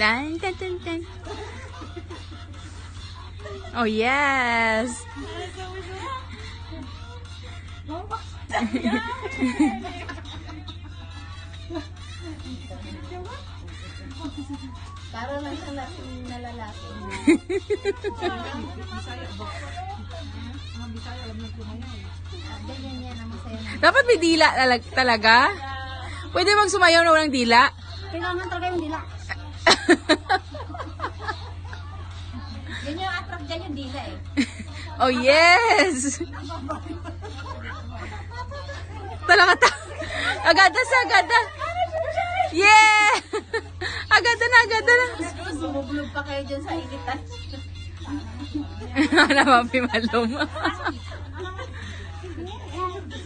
Dun, dun, dun, dun. Oh, yes. Para lang. Dapat may dila talag- talaga? Pwede bang sumayaw na walang dila? Kailangan talaga yung dila. Yan yung attract dyan yung dila eh. Oh, yes! Talaga ta. Agada sa agada. Yeah! Agada na, agada na. Bumublog pa kayo dyan sa initan. Ano